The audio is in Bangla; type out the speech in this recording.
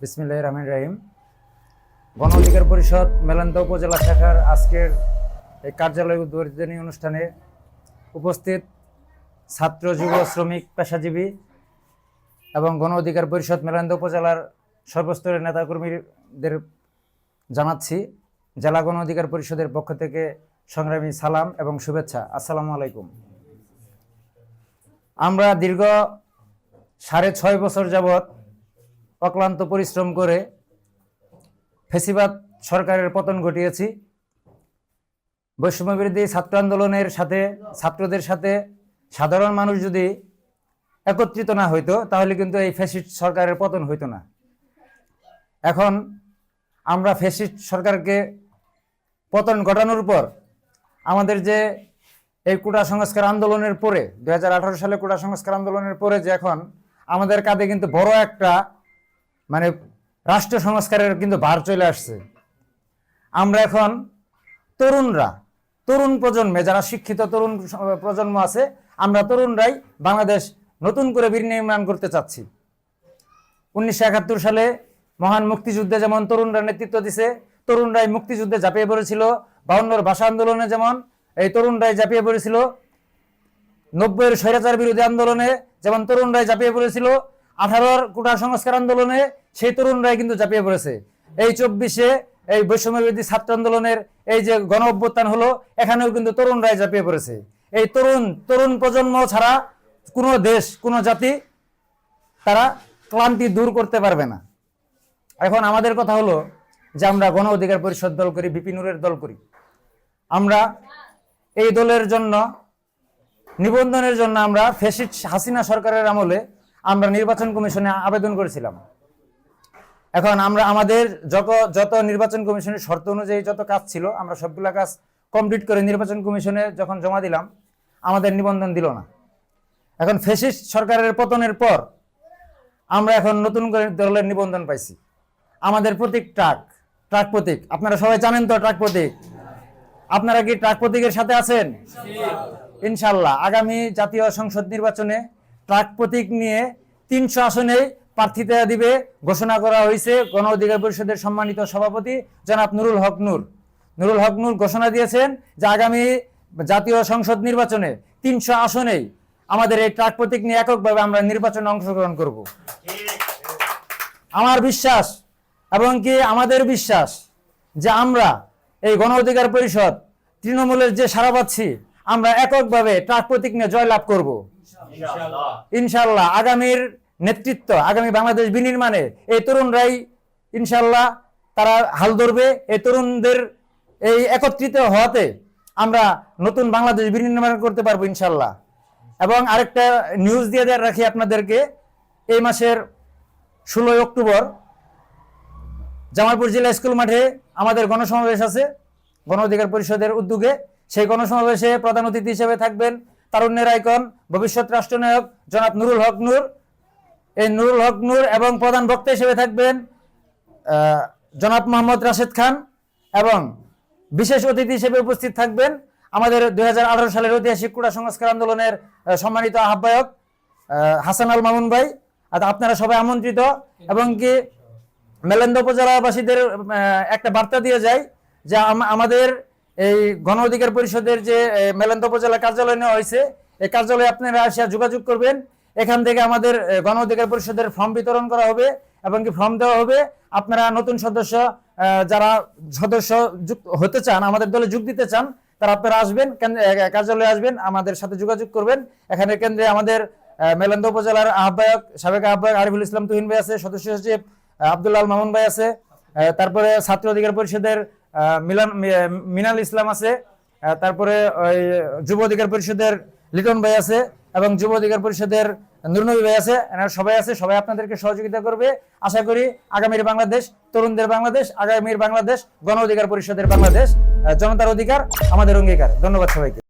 বিসমিল্লাহ রহমান রাহিম। গণ অধিকার পরিষদ, মেলান্দা উপজেলা শাখার আজকের এই কার্যালয় উদ্বোধনী অনুষ্ঠানে উপস্থিত ছাত্র, যুব, শ্রমিক, পেশাজীবী এবং গণ অধিকার পরিষদ, মেলান্দা উপজেলার সর্বস্তরের নেতাকর্মীদের জানাচ্ছি। জেলা গণ অধিকার পরিষদের পক্ষ থেকে সংগ্রামী সালাম এবং শুভেচ্ছা। আসসালামু আলাইকুম। আমরা দীর্ঘ সাড়ে ছয় বছর যাবৎ অক্লান্ত পরিশ্রম করে ফেসিবাদ সরকারের পতন ঘটিয়েছি। বৈষম্য বিরোধী ছাত্র আন্দোলনের সাথে, ছাত্রদের সাথে সাধারণ মানুষ যদি একত্রিত না হইতো, তাহলে কিন্তু এই ফ্যাসিস্ট সরকারের পতন হইতো না। এখন আমরা ফ্যাসিস্ট সরকারকে পতন ঘটানোর পর আমাদের যে এই কোটা সংস্কার আন্দোলনের পরে দু হাজার আঠারো সালে কোটা সংস্কার আন্দোলনের পরে যে এখন আমাদের কাঁধে কিন্তু বড় একটা মানে রাষ্ট্র সংস্কারের কিন্তু ভার চলে আসছে। আমরা এখন তরুণরা, তরুণ প্রজন্মে, যারা শিক্ষিত তরুণ প্রজন্ম আছে, আমরা তরুণরাই বাংলাদেশ নতুন করে বিনির্মাণ করতে চাচ্ছি। উনিশশো একাত্তর সালে মহান মুক্তিযুদ্ধে যেমন তরুণরা নেতৃত্ব দিছে, তরুণরাই মুক্তিযুদ্ধে ঝাঁপিয়ে পড়েছিল। বাউন্নর ভাষা আন্দোলনে যেমন, এই তরুণরাই ঝাঁপিয়ে পড়েছিল। নব্বইয়ের স্বৈরাচার বিরোধী আন্দোলনে যেমন তরুণরাই ঝাঁপিয়ে পড়েছিল আঠারোর কোটা সংস্কার আন্দোলনে সেই তরুণরাই কিন্তু ঝাঁপিয়ে পড়েছে। এই চব্বিশে এই বৈষম্য ছাত্র আন্দোলনের এই যে গণ অভ্যুত্থান হলো, এখানেও কিন্তু তরুণরাই ঝাঁপিয়ে পড়েছে। এই তরুণ তরুণ প্রজন্ম ছাড়া কোনো দেশ, কোনো জাতি তারা ক্লান্তি দূর করতে পারবে না। এখন আমাদের কথা হলো যে আমরা গণ অধিকার পরিষদ দল করি বিপিনুরের দল করি। আমরা এই দলের জন্য, নিবন্ধনের জন্য আমরা ফেসিট হাসিনা সরকারের আমলে আমরা নির্বাচন কমিশনে আবেদন করেছিলাম। এখন আমরা, আমাদের যত যত নির্বাচন কমিশনের শর্ত অনুযায়ী যত কাজ ছিল, আমরা সবগুলা কাজ কমপ্লিট করে নির্বাচন কমিশনে যখন জমা দিলাম, আমাদের নিবন্ধন দিল না। এখন ফেসিস্ট সরকারের পতনের পর আমরা এখন নতুন করে দলের নিবন্ধন পাইছি। আমাদের প্রতীক ট্রাক ট্রাক প্রতীক। আপনারা সবাই জানেন তো ট্রাক প্রতীক? আপনারা কি ট্রাক প্রতীকের সাথে আছেন? ইনশাল্লাহ আগামী জাতীয় সংসদ নির্বাচনে ট্রাক প্রতীক নিয়ে তিনশো আসনে প্রার্থিতা দিবে, ঘোষণা করা হয়েছে গণ অধিকার পরিষদের সম্মানিত সভাপতি জনাব নুরুল হক নূর। নুরুল হক নূর ঘোষণা দিয়েছেন যে আগামী জাতীয় সংসদ নির্বাচনে তিনশো আসনেই আমাদের এই ট্রাক প্রতীক নিয়ে এককভাবে আমরা নির্বাচনে অংশগ্রহণ করব। আমার বিশ্বাস এবং কি আমাদের বিশ্বাস যে আমরা এই গণ অধিকার পরিষদ তৃণমূলের যে সারা পাচ্ছি আমরা এককভাবে ট্রাক প্রতীক নিয়ে জয়লাভ করব। ইনশাল্লাহ আগামীর নেতৃত্ব, আগামী বাংলাদেশ বিনির্মাণে এই তরুণরাই ইনশাল্লাহ তারা হাল ধরবে। এই তরুণদের এই একত্রিত হওয়াতে আমরা নতুন বাংলাদেশ বিনির্মাণ করতে পারব ইনশাল্লাহ এবং আরেকটা নিউজ দিয়ে দেওয়ার রাখি আপনাদেরকে, এই মাসের ষোলোই অক্টোবর জামালপুর জেলা স্কুল মাঠে আমাদের গণসমাবেশ আছে, গণ অধিকার পরিষদের উদ্যোগে। সেই গণসমাবেশে প্রধান অতিথি হিসেবে থাকবেন তারুণ্যের আইকন, ভবিষ্যৎ রাষ্ট্রনায়ক জনাব নুরুল হক নূর। এই নুরুল হক নূর এবং প্রধান বক্তা হিসেবে থাকবেন জনাব মোহাম্মদ রাশেদ খান এবং বিশেষ অতিথি হিসেবে উপস্থিত থাকবেন আমাদের দুই হাজার আঠারো সালের ঐতিহাসিক কুড়া সংস্কার আন্দোলনের সম্মানিত আহ্বায়ক হাসান আল মামুন ভাই। আর আপনারা সবাই আমন্ত্রিত এবং কি মেলেন্দ উপজেলাবাসীদের একটা বার্তা দিয়ে যায় যে আম- আমাদের এই গণ অধিকার পরিষদের যে মেলেন্দ উপজেলা কার্যালয় নেওয়া হয়েছে, এই কার্যালয়ে আপনারা আসিয়া যোগাযোগ করবেন। এখান থেকে আমাদের গণ অধিকার পরিষদের ফর্ম বিতরণ করা হবে এবং কি ফর্ম দেওয়া হবে। আপনারা নতুন সদস্য যারা সদস্য হতে চান, আমাদের দলে যোগ দিতে চান, তারা আপনারা আসবেন কার্যালয়ে আসবেন, আমাদের সাথে যোগাযোগ করবেন। এখানে কেন্দ্রে আমাদের মেলেন্দ উপজেলার আহ্বায়ক, সাবেক আহ্বায়ক আরিফুল ইসলাম তুহিন ভাই আছে, সদস্য সচিব আব্দুল্লাহ মামুন ভাই আছে। তারপরে ছাত্র অধিকার পরিষদের মিলান মিনাল ইসলাম আছে তারপরে ওই যুব অধিকার পরিষদের লিটন ভাই আছে এবং যুব অধিকার পরিষদের নুরনবী ভাই আছে, এনারা সবাই আছে, সবাই আপনাদেরকে সহযোগিতা করবে। আশা করি আগামীর বাংলাদেশ, তরুণদের বাংলাদেশ, আগামীর বাংলাদেশ, গণ অধিকার পরিষদের বাংলাদেশ জনতার অধিকার, আমাদের অঙ্গীকার। ধন্যবাদ সবাইকে।